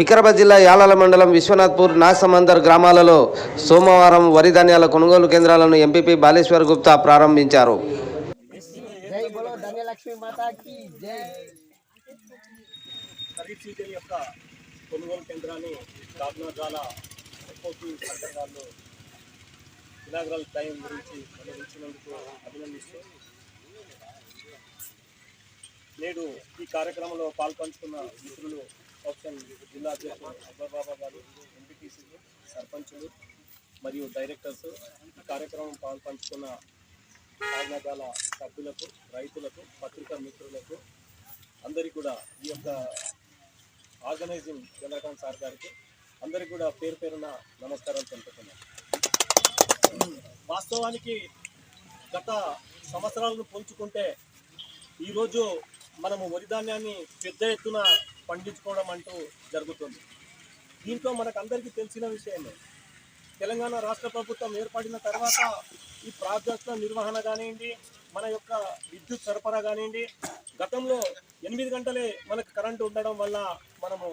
వికారాబాద్ జిల్లా యాలాల మండలం విశ్వనాథ్పూర్ నాగసమందర్ గ్రామాలలో సోమవారం వరి ధాన్యాల కొనుగోలు కేంద్రాలను ఎంపీపీ బాలేశ్వర్ గుప్తా ప్రారంభించారు. కొనుగోలు కేంద్రాన్ని టైం గురించి అభినందిస్తూ నేడు ఈ కార్యక్రమంలో పాల్పంచుకున్న మిత్రులు ఆప్షన్ జిల్లా అధ్యక్షులు అక్బర్ బాబా గారు ఎంపీటీసీలు సర్పంచులు మరియు డైరెక్టర్స్ ఈ కార్యక్రమం పాల్పంచుకున్న కాకినాడ సభ్యులకు రైతులకు పత్రికా మిత్రులకు అందరికీ కూడా ఈ యొక్క ఆర్గనైజింగ్ చంద్రకాంత్ సార్ గారికి అందరికీ కూడా పేరు పేరున నమస్కారాలు తెలుపుతున్నాను. వాస్తవానికి గత సంవత్సరాలను పోల్చుకుంటే ఈరోజు మనము వరి ధాన్యాన్ని పెద్ద ఎత్తున పండించుకోవడం అంటూ జరుగుతుంది. దీంట్లో మనకు అందరికీ తెలిసిన విషయమే. తెలంగాణ రాష్ట్ర ప్రభుత్వం ఏర్పడిన తర్వాత ఈ ప్రాజెక్టుల నిర్వహణ కానివ్వండి మన యొక్క విద్యుత్ సరఫరా కానివ్వండి గతంలో ఎనిమిది గంటలే మనకు కరెంటు ఉండడం వల్ల మనము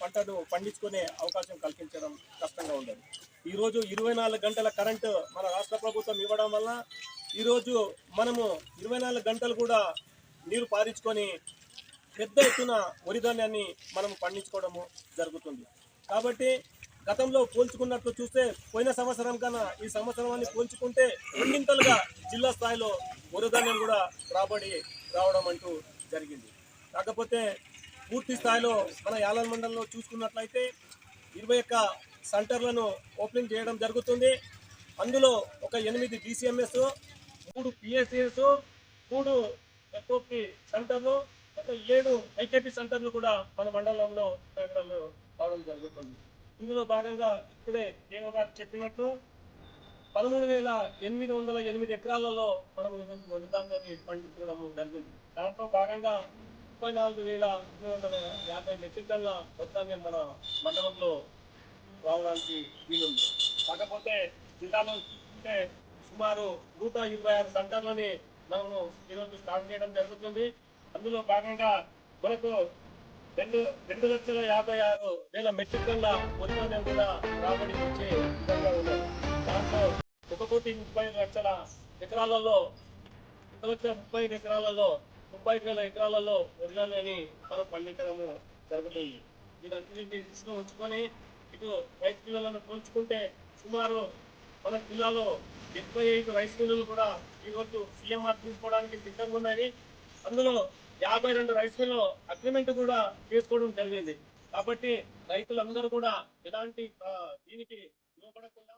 పంటను పండించుకునే అవకాశం కల్పించడం కష్టంగా ఉండదు. ఈరోజు ఇరవై నాలుగు గంటల కరెంటు మన రాష్ట్ర ప్రభుత్వం ఇవ్వడం వల్ల ఈరోజు మనము ఇరవై నాలుగు గంటలు కూడా నీరు పారించుకొని పెద్ద ఎత్తున వరి ధాన్యాన్ని మనం పండించుకోవడము జరుగుతుంది. కాబట్టి గతంలో పోల్చుకున్నట్లు చూస్తే పోయిన సంవత్సరం కన్నా ఈ సంవత్సరాన్ని పోల్చుకుంటే రెండింతలుగా జిల్లా స్థాయిలో వరి ధాన్యం కూడా రాబడి రావడం అంటూ జరిగింది. కాకపోతే పూర్తి స్థాయిలో మన యాలన్ మండలంలో చూసుకున్నట్లయితే ఇరవై ఒక్క సెంటర్లను ఓపెనింగ్ చేయడం జరుగుతుంది. అందులో ఒక ఎనిమిది డిసిఎంఎస్ మూడు పిఎస్సిఎస్ మూడు ఎస్ఓపి సెంటర్లు ఏడు ఐకేపీ సెంటర్లు కూడా మన మండలంలో పెట్టడం కావడం జరుగుతుంది. ఇందులో భాగంగా ఇప్పుడే దేవ గారు చెప్పినట్టు పదమూడు వేల ఎనిమిది వందల ఎనిమిది ఎకరాలలో మనం వరిధాన్యాన్ని పండించడం జరిగింది. దాంట్లో భాగంగా ముప్పై నాలుగు వేల ఎనిమిది వందల యాభై మెట్రిక్ టన్ల వరిధాన్యం మన మండలంలో రావడానికి వీలుంది. కాకపోతే జిల్లాలో అంటే సుమారు నూట ఇరవై ఆరు సెంటర్లని మనము ఈరోజు స్టార్ట్ చేయడం జరుగుతుంది. అందులో భాగంగా మనకు రెండు రెండు లక్షల యాభై ఆరు వేల మెట్రిక్ టన్ల వరిధాన్యం కూడా రాబడి వచ్చే విధంగా ఉన్నది దాంట్లో ఒక కోటి ముప్పై ఐదు లక్షల ఎకరాలలో ఒక లక్ష ముప్పై ఎకరాలలో ముప్పై వేల ఎకరాలలో వరిధాన్యాన్ని మనం పండించడము జరుగుతుంది. ఇదంతా దృష్టిలో ఉంచుకొని ఇటు రైస్ మిల్లులను పోల్చుకుంటే సుమారు మన జిల్లాలో డెబ్బై ఐదు రైస్ మిల్లులు కూడా ఈరోజు సీఎంఆర్ తీసుకోవడానికి సిద్ధంగా ఉన్నాయి. అందులో యాభై రెండు రైస్ అగ్రిమెంట్ కూడా చేసుకోవడం జరిగింది. కాబట్టి రైతులందరూ కూడా ఎలాంటి దీనికి లోపడకుండా